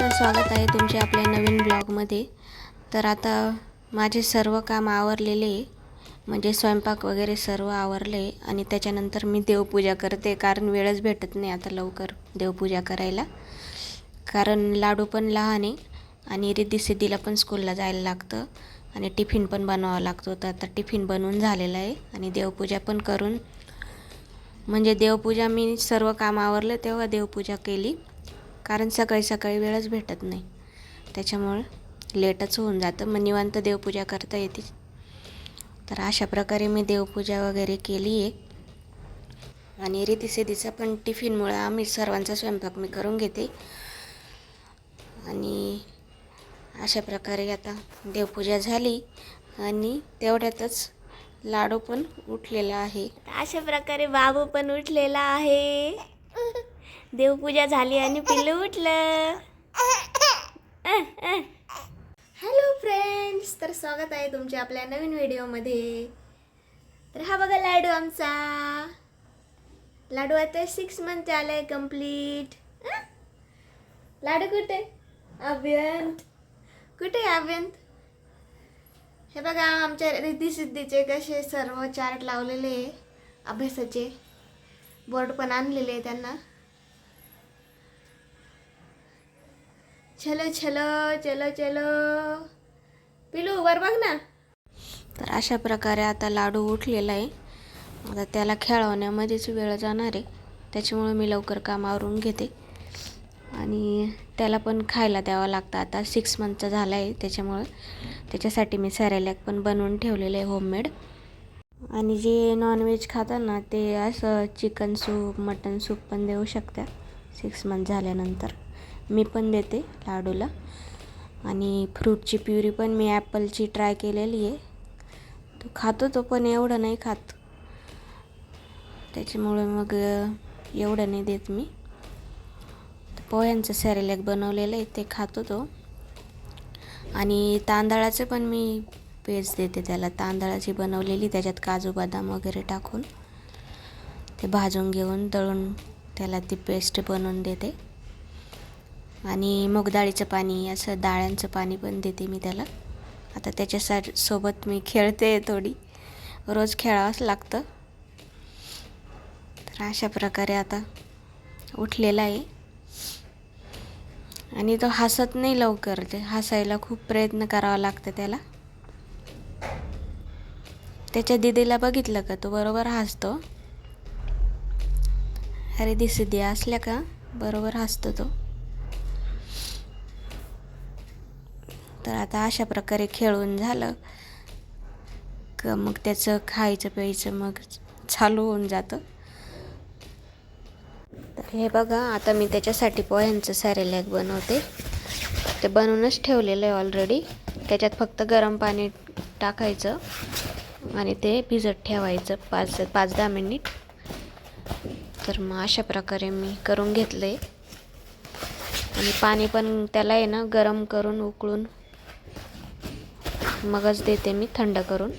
स्वागत आहे तुमचे आपल्या नवीन ब्लॉगमध्ये. तर आता माझे सर्व काम आवरलेले आहे. म्हणजे स्वयंपाक वगैरे सर्व आवरले आणि त्याच्यानंतर मी देवपूजा करते. कारण वेळच भेटत नाही आता लवकर देवपूजा करायला. कारण लाडू पण लहान आहे. आणि रिद्धी सिद्धीला पण स्कूलला जायला लागतं. आणि टिफिन पण बनवावा लागतो. तर आता टिफिन बनवून झालेला आहे. आणि देवपूजा पण करून म्हणजे देवपूजा मी सर्व काम आवरलं तेव्हा देवपूजा केली. कारण सकाळी सकाळी वेळच भेटत नाही. त्याच्यामुळं लेटच होऊन जातं. मग निवांत देवपूजा करता येते. तर अशा प्रकारे मी देवपूजा वगैरे केली आहे आणि रीती पण टिफिनमुळं आम्ही सर्वांचा स्वयंपाक मी करून घेते. आणि अशा प्रकारे आता देवपूजा झाली. आणि तेवढ्यातच लाडू पण उठलेला आहे. अशा प्रकारे बाबू पण उठलेला आहे. देवपूजा झाली आणि पिल्लू उठलं. हॅलो फ्रेंड्स तर स्वागत आहे तुमचे आपल्या नवीन व्हिडिओमध्ये. तर हा बघा लाडू आमचा. लाडू आता सिक्स मंथ आलाय कंप्लीट लाडू कुठे? अभ्यंत. कुठे आहे अभ्यंत? हे बघा आमच्या रिद्धीसिद्धीचे कसे सर्व चार्ट लावलेले आहे अभ्यासाचे. बोर्ड पण आणलेले आहे त्यांना. छल छल चल चल। पिलू वर बघ ना. तर अशा प्रकारे आता लाडू उठलेला आहे. आता त्याला खेळवण्यामध्येच वेळ जाणार आहे. त्याच्यामुळे मी लवकर काम आवरून घेते. आणि त्याला पण खायला द्यावं लागतं. आता सिक्स मंथचा झाला आहे त्याच्यामुळं. त्याच्यासाठी मी सॅरेलॅक पण बनवून ठेवलेलं आहे होममेड आणि जे नॉनव्हेज खातात ना ते असं चिकन सूप मटन सूप पण देऊ शकता. सिक्स मंथ झाल्यानंतर. मी पण देते लाडूला. आणि फ्रूटची प्युरी पण मी ॲपलची ट्राय केलेली आहे. तो खातो तो पण एवढं नाही खात. त्याच्यामुळे मग एवढं नाही देत मी. पोह्यांचं सॅरेलॅक बनवलेलं आहे ते खातो तो. आणि तांदळाचं पण मी पेज देते त्याला. तांदळाची बनवलेली त्याच्यात काजू बदाम वगैरे टाकून. ते भाजून घेऊन दळून त्याला ती पेस्ट बनवून देते. आणि मूगडाळीचं पाणी असं डाळ्यांचं पाणी पण देते मी त्याला. आता त्याच्या सोबत मी खेळते थोडी. रोज खेळावंच लागतं. तर अशा प्रकारे आता उठलेला आहे. आणि तो हसत नाही लवकर. ते हसायला खूप प्रयत्न करावा लागतं त्याला. त्याच्या दिदीला बघितलं का? तो बरोबर हसतो. अरे दिसदी असल्या का? बरोबर हसतो तो. तर आता अशा प्रकारे खेळून झालं. का मग त्याचं खायचं प्यायचं मग चालू होऊन जातं. तर हे बघा आता मी त्याच्यासाठी पोह्यांचं सॅरेलॅक बनवते. ते बनवूनच ठेवलेलं आहे ऑलरेडी त्याच्यात फक्त गरम पाणी टाकायचं आणि ते भिजत ठेवायचं पाच पाच दहा मिनिट. तर मग अशा प्रकारे मी करून घेतलं आहे आणि पाणी पण त्याला आहे ना गरम करून उकळून मगच देते मी थंड करून.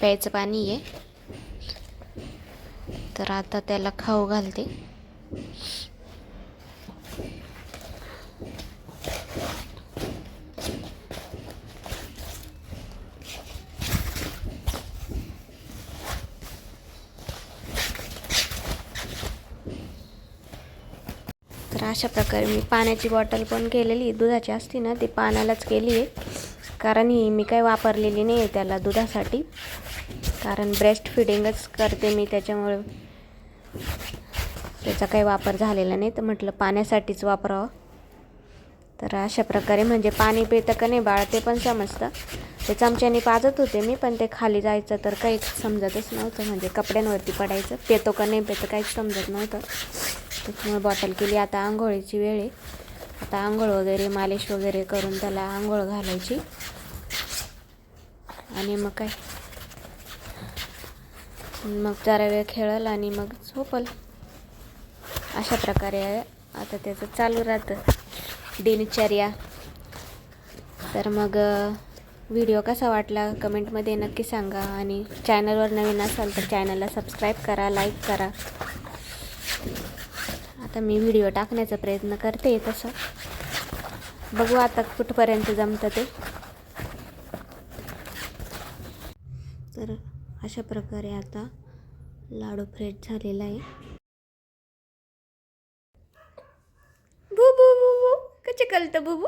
प्यायचं पाणी आहे. तर आता त्याला खाऊ घालते. तर अशा प्रकारे मी पाण्याची बॉटल पण केलेली दुधाची असती ना ती पाण्यालाच केली आहे. कारण ही मी काही वापरलेली नाही आहे त्याला दुधासाठी. कारण ब्रेस्ट फिडिंगच करते मी त्याच्यामुळे त्याचा काही वापर झालेला नाही. तर म्हटलं पाण्यासाठीच वापरावं. तर अशा प्रकारे म्हणजे पाणी पितं का नाही बाळ ते पण समजतं. ते चमच्याने पाजत होते मी पण ते खाली जायचं तर काहीच समजतच नव्हतं. म्हणजे कपड्यांवरती पडायचं. पेतो का नाही पेतं काहीच समजत नव्हतं. त्याच्यामुळे बॉटल केली. आता आंघोळीची वेळ आहे. आता आंघोळ वगैरे मालिश वगैरे करून त्याला आंघोळ घालायची. आणि मग काय? मग जरा वेळ खेळल आणि मग झोपल. अशा प्रकारे आता त्याचं चालू राहतं. दिनचर्या. तर मग व्हिडिओ कसा वाटला कमेंटमध्ये नक्की सांगा. आणि चॅनलवर नवीन असाल तर चॅनलला सबस्क्राईब करा लाईक करा. तर मी व्हिडिओ टाकण्याचा प्रयत्न करते तसं. बघू आता कुठपर्यंत जमतं ते. तर अशा प्रकारे आता लाडू फ्रेश झालेला आहे. बुबू बुबू कसे कळतं बुबू